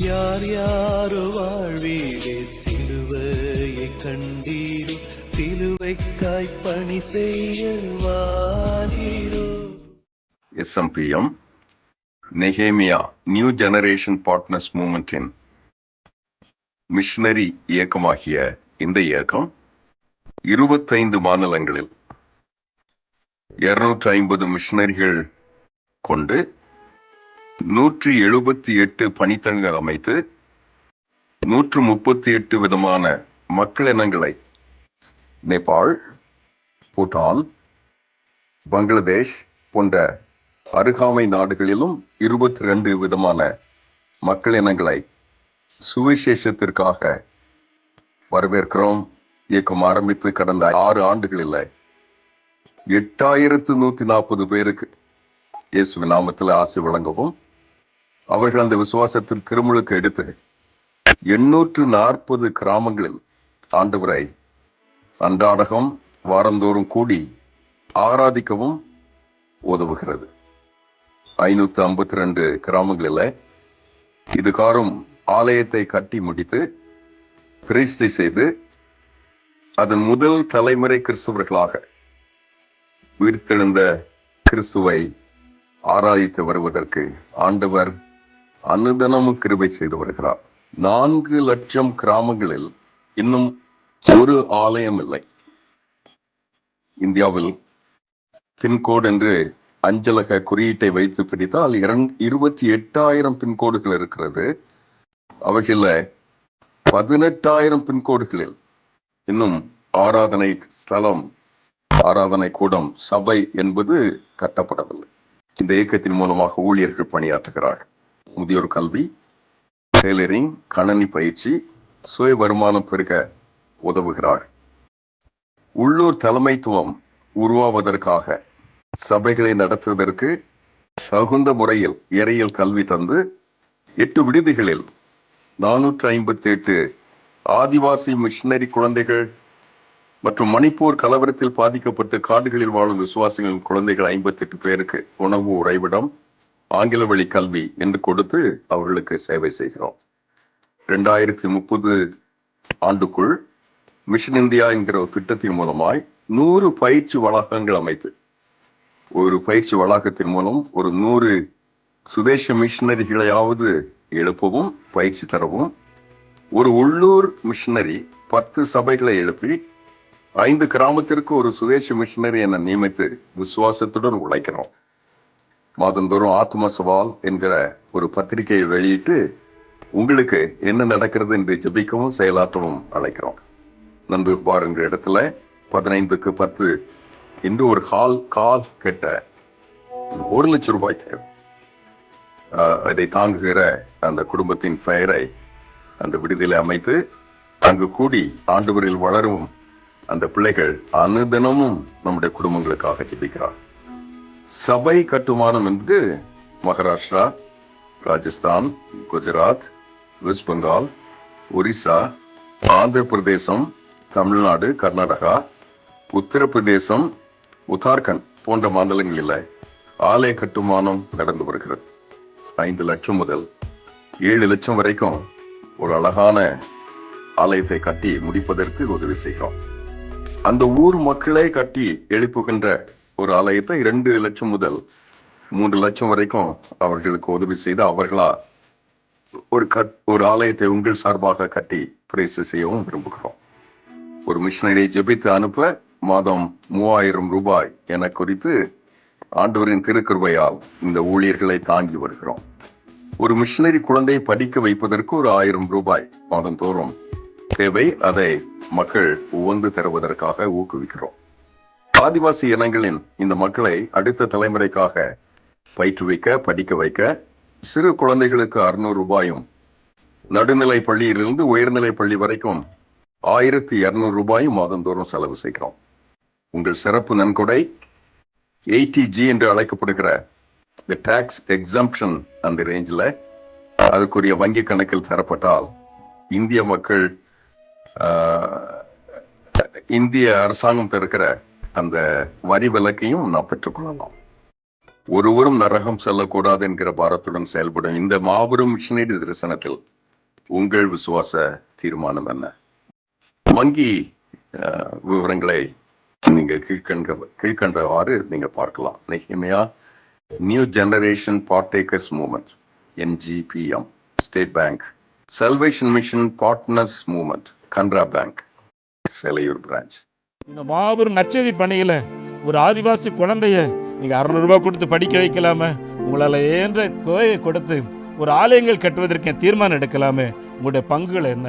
யார் யாரோ வாழ்வீடே சிலுவையை கண்டீரோ சிலுவைக்காய் பணி செய்ய SMBM Nehemiah new generation partners மூமெண்டின் missionary இயக்கமாகிய இந்த இயக்கம் இருபத்தைந்து மாநிலங்களில் இருநூற்றி ஐம்பது மிஷனரிகள் கொண்டு நூற்றி எழுபத்தி எட்டு பணித்தங்கள் அமைத்து நூற்று முப்பத்தி எட்டு விதமான மக்கள் இனங்களை நேபாள் பூட்டான் பங்களாதேஷ் போன்ற அருகாமை நாடுகளிலும் இருபத்தி ரெண்டு விதமான மக்கள் இனங்களை சுவிசேஷத்திற்காக வரவேற்கிறோம். இயக்கம் ஆரம்பித்து கடந்த ஆறு ஆண்டுகளில் எட்டாயிரத்து நூத்தி நாற்பது பேருக்கு இயேசு நாமத்தில் ஆசை வழங்கவும் அவர்கள் அந்த விசுவாசத்தின் திருமுழுக்கு எடுத்து எண்ணூற்று நாற்பது கிராமங்களில் ஆண்டவரை அன்றாடகம் வாரந்தோறும் கூடி ஆராதிக்கவும் உதவுகிறது. ஐநூத்தி ஐம்பத்தி ரெண்டு கிராமங்களில் இதுகாரும் ஆலயத்தை கட்டி முடித்து பிரதிஷ்டை செய்து அதன் முதல் தலைமுறை கிறிஸ்துவர்களாக உயிர்த்தெழுந்த கிறிஸ்துவை ஆராதித்து வருவதற்கு ஆண்டவர் அனுதனமும் கிருபை செய்து வருகிறார். நான்கு லட்சம் கிராமங்களில் இன்னும் ஒரு ஆலயம் இல்லை. இந்தியாவில் பின்கோடு என்று அஞ்சலக குறியீட்டை வைத்து பிடித்தால் இரண்- இருபத்தி எட்டாயிரம் பின்கோடுகள் இருக்கிறது. அவைகளில் பதினெட்டாயிரம் பின்கோடுகளில் இன்னும் ஆராதனை ஸ்தலம் ஆராதனை கூடம் சபை என்பது கட்டப்படவில்லை. இந்த இயக்கத்தின் மூலமாக ஊழியர்கள் பணியாற்றுகிறார்கள். முதியோர் கல்வி டெய்லரிங் கணனி பயிற்சி சுய வருமானம் பெருக உதவுகிறார். உள்ளூர் தலைமைத்துவம் உருவாவதற்காக சபைகளை நடத்துவதற்கு தகுந்த முறையில் இறையியல் கல்வி தந்து எட்டு விடுதிகளில் நானூற்று ஐம்பத்தி எட்டு ஆதிவாசி மிஷினரி குழந்தைகள் மற்றும் மணிப்பூர் கலவரத்தில் பாதிக்கப்பட்டு காடுகளில் வாழும் விசுவாசிகளின் குழந்தைகள் ஐம்பத்தி எட்டு பேருக்கு உணவு உறைவிடம் ஆங்கில வழி கல்வி என்று கொடுத்து அவர்களுக்கு சேவை செய்கிறோம். ரெண்டாயிரத்தி முப்பது ஆண்டுக்குள் மிஷன் இந்தியா என்கிற ஒரு திட்டத்தின் மூலமாய் நூறு பயிற்சி வளாகங்கள் அமைத்து ஒரு பயிற்சி வளாகத்தின் மூலம் ஒரு நூறு சுதேச மிஷினரிகளையாவது எழுப்பவும் பயிற்சி தரவும் ஒரு உள்ளூர் மிஷினரி பத்து சபைகளை எழுப்பி ஐந்து கிராமத்திற்கு ஒரு சுதேச மிஷினரி என நியமித்து விசுவாசத்துடன் உழைக்கிறோம். மாதந்தோறும் ஆத்ம சவால் என்கிற ஒரு பத்திரிகையை வெளியிட்டு உங்களுக்கு என்ன நடக்கிறது என்று ஜெபிக்கவும் செயலாற்றவும் அழைக்கிறோம். நந்து பாருங்கிற இடத்துல பதினைந்துக்கு பத்து. இன்று ஒரு ஹால் கால் கெட்ட ஒரு லட்சம் ரூபாய் தேவை. ஆஹ் அதை தாங்குகிற அந்த குடும்பத்தின் பெயரை அந்த விடுதியில் அமைத்து அங்கு கூடி ஆண்டுவரில் வளரும் அந்த பிள்ளைகள் அனுதினமும் நம்முடைய குடும்பங்களுக்காக ஜெபிக்கிறார் சபை கட்டுமானம் என்பது மகாராஷ்டிரா ராஜஸ்தான் குஜராத் வெஸ்ட் பெங்கால் ஒரிசா ஆந்திர பிரதேசம் தமிழ்நாடு கர்நாடகா உத்தரப்பிரதேசம் உத்தராகண்ட் போன்ற மாநிலங்களில் ஆலய கட்டுமானம் நடந்து வருகிறது. ஐந்து லட்சம் முதல் ஏழு லட்சம் வரைக்கும் ஒரு அழகான ஆலயத்தை கட்டி முடிப்பதற்கு உதவி செய்கிறோம். அந்த ஊர் மக்களே கட்டி எழுப்புகின்ற ஒரு ஆலயத்தை இரண்டு லட்சம் முதல் மூன்று லட்சம் வரைக்கும் அவர்களுக்கு உதவி செய்து அவர்களா ஒரு கட் ஒரு ஆலயத்தை உங்கள் சார்பாக கட்டி பிரேசு செய்யவும் விரும்புகிறோம். ஒரு மிஷினரியை ஜெபித்து அனுப்ப மாதம் மூவாயிரம் ரூபாய் என குறித்து ஆண்டவரின் திருக்கிருபையால் இந்த ஊழியர்களை தாங்கி வருகிறோம். ஒரு மிஷினரி குழந்தையை படிக்க வைப்பதற்கு ஒரு ஆயிரம் ரூபாய் மாதந்தோறும் தேவை. அதை மக்கள் உவந்து தருவதற்காக ஊக்குவிக்கிறோம். ஆதிவாசி இனங்களின் இந்த மக்களை அடுத்த தலைமுறைக்காக பயிற்றுவிக்க படிக்க வைக்க சிறு குழந்தைகளுக்கு அறுநூறு ரூபாயும் நடுநிலை பள்ளியிலிருந்து உயர்நிலை பள்ளி வரைக்கும் ஆயிரத்தி இரநூறு ரூபாயும் மாதந்தோறும் செலவு செய்கிறோம். உங்கள் சிறப்பு நன்கொடை எயிட்டி ஜி என்று அழைக்கப்படுகிற த டாக்ஸ் எக்ஸம்ஷன் அந்த ரேஞ்சில் அதுக்குரிய வங்கி கணக்கில் தரப்பட்டால் இந்திய மக்கள் ஆஹ், இந்திய அரசாங்கம் தருகிற அந்த வரி விலக்கையும் நாம் பெற்றுக்கொள்ளலாம் ஒருவரும் நரகம் செல்லக்கூடாது என்கிற பாரத்துடன் செயல்படும் இந்த மாபெரும் மிஷினரி தரிசனத்தில் உங்கள் விசுவாச தீர்மானம் என்ன? வங்கி விவரங்களை நீங்க கீழ்கண்ட கீழ்கண்டவாறு நீங்க பார்க்கலாம். Nehemiah new generation partakers movement NGPM state bank salvation mission partners movement Canara bank Selaiyur branch இந்த மாபெரும் நற்செய்தி பணியில் ஒரு ஆதிவாசி குழந்தைய நீங்கள் அறநூறுபா கொடுத்து படிக்க வைக்கலாமே. உங்களால் ஏன்ற தொகையை கொடுத்து ஒரு ஆலயங்கள் கட்டுவதற்கு தீர்மானம் எடுக்கலாமே. உங்களுடைய பங்குகள் என்ன?